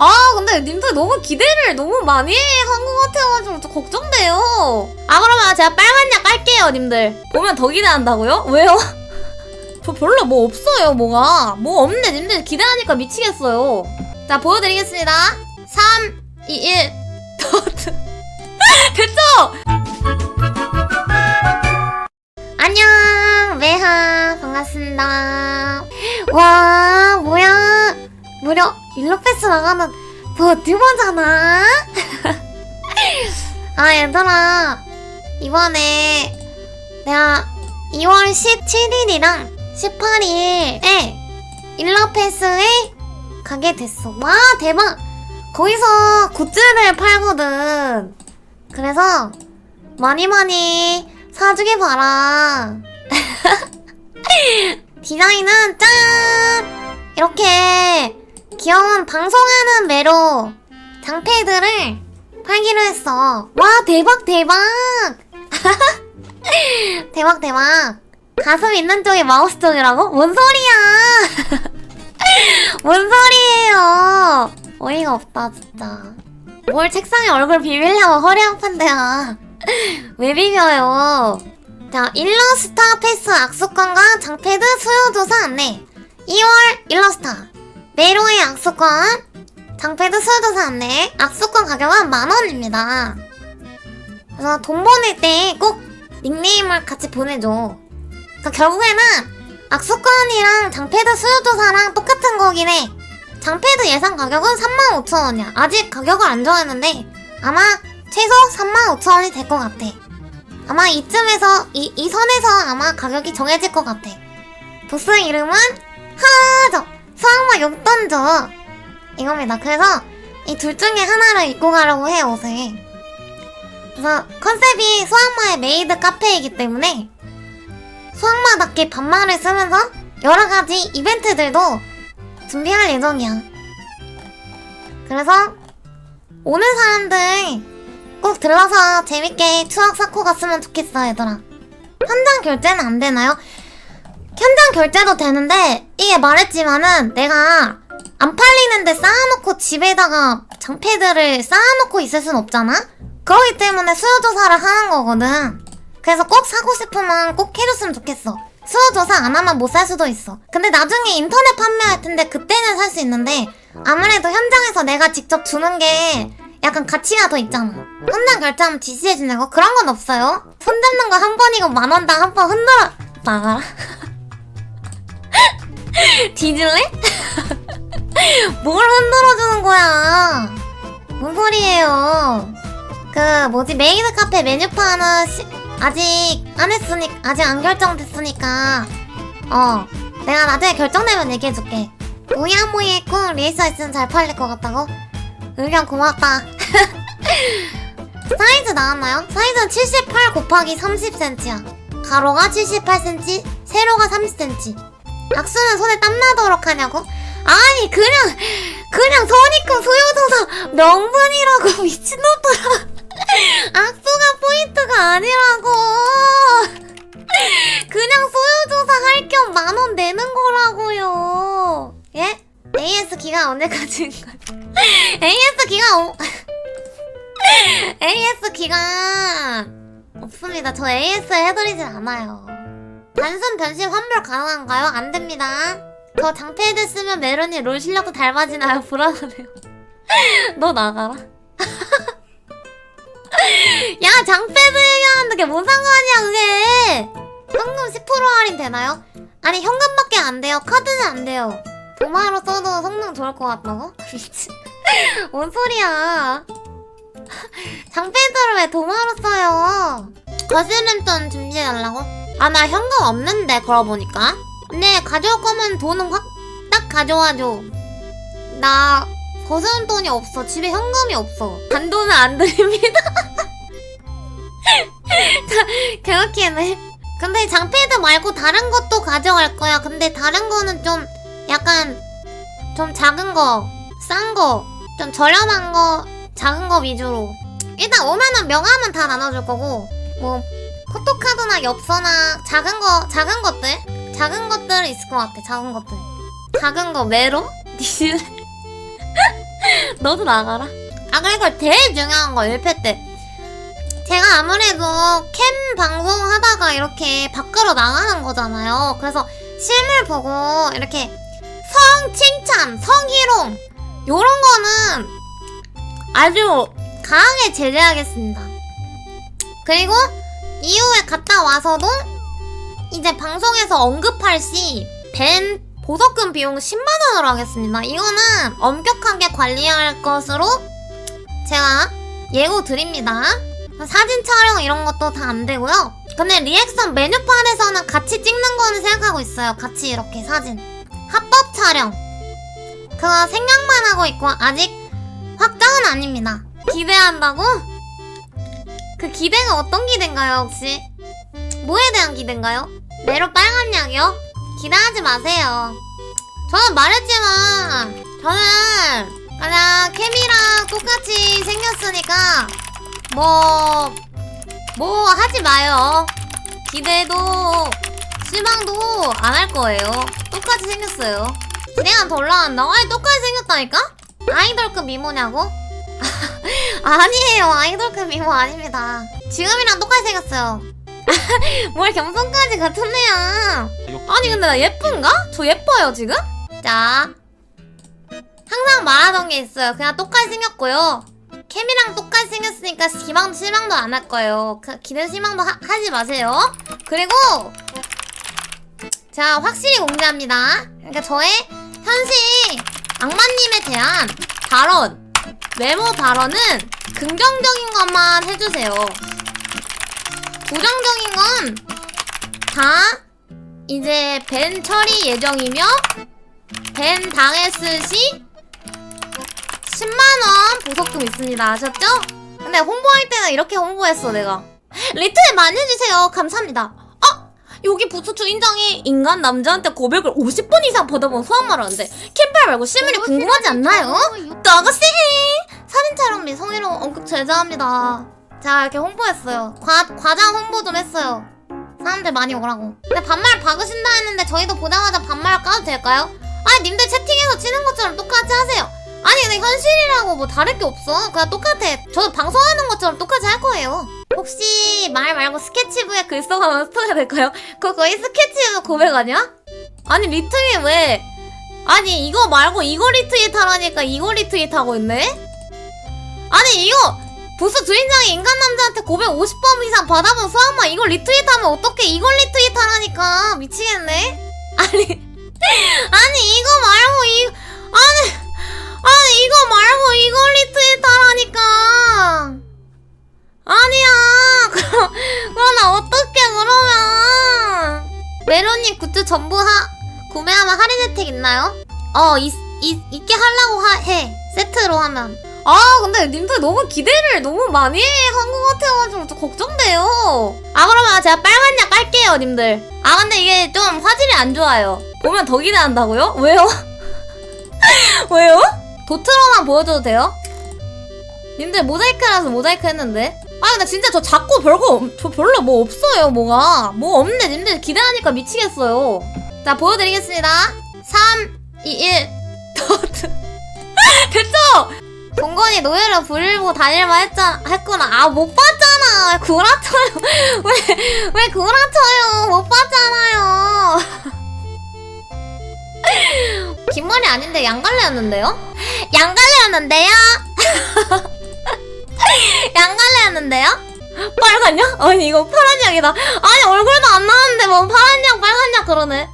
아 근데 님들 너무 기대를 너무 많이 한 것 같아가지고 좀 걱정돼요. 아 그러면 제가 빨간 약 깔게요 님들. 보면 더 기대한다고요? 왜요? 저 별로 뭐 없어요 뭐가. 뭐 없는데 님들 기대하니까 미치겠어요. 자 보여드리겠습니다. 3, 2, 1. 됐죠? 안녕 외하 반갑습니다. 와 일로패스 나가는 버튜버잖아. 아 얘들아 이번에 내가 2월 17일이랑 18일에 일러패스에 가게 됐어. 와 대박. 거기서 굿즈를 팔거든. 그래서 많이 많이 사주길 바라. 디자인은 짠! 이렇게 귀여운 방송하는 매로 장패들을 팔기로 했어. 와, 대박, 대박! 대박, 대박. 가슴 있는 쪽이 마우스 쪽이라고? 뭔 소리야! 뭔 소리예요! 어이가 없다, 진짜. 뭘 책상에 얼굴 비비려고 허리 아픈데야. 왜 비벼요? 자, 일러스타 패스 악수권과 장패드 수요조사 안내. 2월 일러스타. 메로의 악수권. 장패드 수요조사 안내. 악수권 가격은 만원입니다. 그래서 돈 보낼 때 꼭 닉네임을 같이 보내줘. 그러니까 결국에는 악수권이랑 장패드 수요조사랑 똑같은 거긴 해. 장패드 예상 가격은 35,000원이야. 아직 가격을 안 정했는데 아마 최소 35,000원이 될 것 같아. 아마 이쯤에서 이, 이 선에서 아마 가격이 정해질 것 같아. 보스 이름은 하저 수학마 용던져 이겁니다. 그래서 이 둘 중에 하나를 입고 가려고 해 옷을. 그래서 컨셉이 수학마의 메이드 카페이기 때문에 수학마답게 반말을 쓰면서 여러 가지 이벤트들도 준비할 예정이야. 그래서 오는 사람들 꼭 들러서 재밌게 추억 쌓고 갔으면 좋겠어, 얘들아. 현장 결제는 안 되나요? 현장 결제도 되는데, 이게 말했지만은 내가 안 팔리는데 쌓아놓고 집에다가 장패들을 쌓아놓고 있을 순 없잖아? 그러기 때문에 수요조사를 하는 거거든. 그래서 꼭 사고 싶으면 꼭 해줬으면 좋겠어. 수요조사 안 하면 못 살 수도 있어. 근데 나중에 인터넷 판매할 텐데 그때는 살 수 있는데 아무래도 현장에서 내가 직접 주는 게 약간 가치가 더 있잖아. 현장 결제하면 지시해주는 거 그런 건 없어요. 손 잡는 거 한 번이고 만 원당 한 번 흔들어 나가라. 뒤질래? 뭘 흔들어주는 거야? 뭔 소리예요? 그 뭐지 메이드 카페 메뉴판은 시- 아직 안 했으니 아직 안 결정됐으니까 어 내가 나중에 결정되면 얘기해줄게. 우야무이 꿍 리에서 있으면 잘 팔릴 것 같다고? 의견 고맙다. 사이즈 나왔나요? 사이즈는 78 곱하기 30cm야. 가로가 78cm, 세로가 30cm. 악수는 손에 땀나도록 하냐고? 아니 그냥 그냥 선입금 소요조사 명분이라고 미친놈들아. 악수가 포인트가 아니라고. 그냥 소요조사 할 겸 만 원 내는 거라고요. 예? AS 기간 언제까지인 거야? AS 기간 오... AS 기간 없습니다. 저 AS 해드리진 않아요. 단순 변신 환불 가능한가요? 안 됩니다. 저 장패드 쓰면 메론이 롤 실력도 닮아지나요? 불안하네요. 너 나가라. 야 장패드 얘기하는데 그게 뭔 상관이야 그게. 현금 10% 할인 되나요? 아니 현금밖에 안 돼요. 카드는 안 돼요. 도마로 써도 성능 좋을 것 같다고? 미친. 뭔 소리야. 장패드를 왜 도마로 써요? 거스름돈 준비해달라고? 아, 나 현금 없는데, 그러고 보니까. 근데 가져올 거면 돈은 확, 딱 가져와줘. 나 거스름 돈이 없어. 집에 현금이 없어. 단돈은 안 드립니다. 자, 개웃기네. 근데 장패드 말고 다른 것도 가져갈 거야. 근데 다른 거는 좀 약간 좀 작은 거, 싼 거, 좀 저렴한 거, 작은 거 위주로. 일단 오면은 명함은 다 나눠줄 거고, 뭐 포토카드나 엽서나 작은 거, 작은 것들, 작은 것들 있을 것 같아. 작은 것들. 작은 거 메로? 디실래? 너도 나가라. 아 그리고 제일 중요한 거 1패 때 제가 아무래도 캠 방송하다가 이렇게 밖으로 나가는 거잖아요. 그래서 실물 보고 이렇게 성 칭찬, 성희롱 요런 거는 아주 강하게 제재하겠습니다. 그리고 이후에 갔다 와서도 이제 방송에서 언급할 시밴 보석금 비용 10만원으로 하겠습니다. 이거는 엄격하게 관리할 것으로 제가 예고 드립니다. 사진 촬영 이런 것도 다 안 되고요. 근데 리액션 메뉴판에서는 같이 찍는 거는 생각하고 있어요. 같이 이렇게 사진. 합법 촬영. 그거 생각만 하고 있고 아직 확정은 아닙니다. 기대한다고? 그 기대가 어떤 기대인가요, 혹시? 뭐에 대한 기대인가요? 메로 빨간 약이요? 기대하지 마세요. 저는 말했지만, 저는 그냥 케미랑 똑같이 생겼으니까, 뭐, 뭐 하지 마요. 기대도, 실망도 안 할 거예요. 똑같이 생겼어요. 기대가 덜 나왔나? 아니, 똑같이 생겼다니까? 아이돌급 미모냐고? 아니에요. 아이돌급 미모 아닙니다. 지금이랑 똑같이 생겼어요. 뭘 겸손까지 같은 애야. 아니 근데 나 예쁜가? 저 예뻐요 지금? 자 항상 말하던 게 있어요 그냥 똑같이 생겼고요 캠이랑 똑같이 생겼으니까 기망도 실망도 안 할 거예요 그 기대 실망도 하, 하지 마세요 그리고 제가 확실히 공개합니다 그러니까 저의 현실 악마님에 대한 발언 외모 발언은 긍정적인 것만 해주세요. 부정적인 건 다 이제 벤 처리 예정이며 벤 당했을 시 10만원 보석금 있습니다. 아셨죠? 근데 홍보할 때는 이렇게 홍보했어 내가. 리트에 많이 해주세요. 감사합니다. 어? 여기 부스 주인장이 인간 남자한테 고백을 50번 이상 받아본 소원 말하는데 캠팔 말고 실물이 궁금하지 않나요? 나가세 및 성희롱 언급 제재합니다 자 이렇게 홍보했어요 과, 과장 홍보 좀 했어요 사람들 많이 오라고. 근데 반말 박으신다 했는데 저희도 보자마자 반말 까도 될까요? 아니 님들 채팅에서 치는 것처럼 똑같이 하세요. 아니 근데 현실이라고 뭐 다를 게 없어. 그냥 똑같아. 저도 방송하는 것처럼 똑같이 할 거예요. 혹시 말 말고 스케치부에 글 써가면 스토리가 될까요? 그거 거의 스케치부 고백 아니야? 아니 리트윗 왜? 아니 이거 말고 이거 리트윗 하라니까 이거 리트윗 하고 있네? 아니 이거 보스 주인장이 인간 남자한테 고백 50번 이상 받아본 소아마 이걸 리트윗하면 어떻게 이걸 리트윗하라니까. 미치겠네. 아니 아니 이거 말고 이 아니 아니 이거 말고 이걸 리트윗하라니까. 아니야. 그럼 그럼 나 어떻게 그러면. 메로님 굿즈 전부 하 구매하면 할인 혜택 있나요? 어 있, 있, 있게 하려고 하, 해. 세트로 하면 아 근데 님들 너무 기대를 너무 많이 한 것 같아가지고 좀 걱정돼요 아 그러면 제가 빨간 약 깔게요 님들 아 근데 이게 좀 화질이 안 좋아요 보면 더 기대한다고요? 왜요? 왜요? 도트로만 보여줘도 돼요? 님들 모자이크라서 모자이크 했는데 아 근데 진짜 저 자꾸 별거 없- 저 별로 뭐 없어요 뭐가 뭐 없네 님들 기대하니까 미치겠어요 자 보여드리겠습니다 3 2 1 도트 됐죠? 동건이 노예를 부리고 다닐만 했잖아 했구나. 아 못 봤잖아. 왜 구라쳐요? 왜 왜 구라쳐요? 못 봤잖아요. 긴 머리 아닌데 양갈래였는데요? 양갈래였는데요? 양갈래였는데요? 빨간 약? 아니 이거 파란 약이다. 아니 얼굴도 안 나왔는데 뭐 파란 약 빨간 약 그러네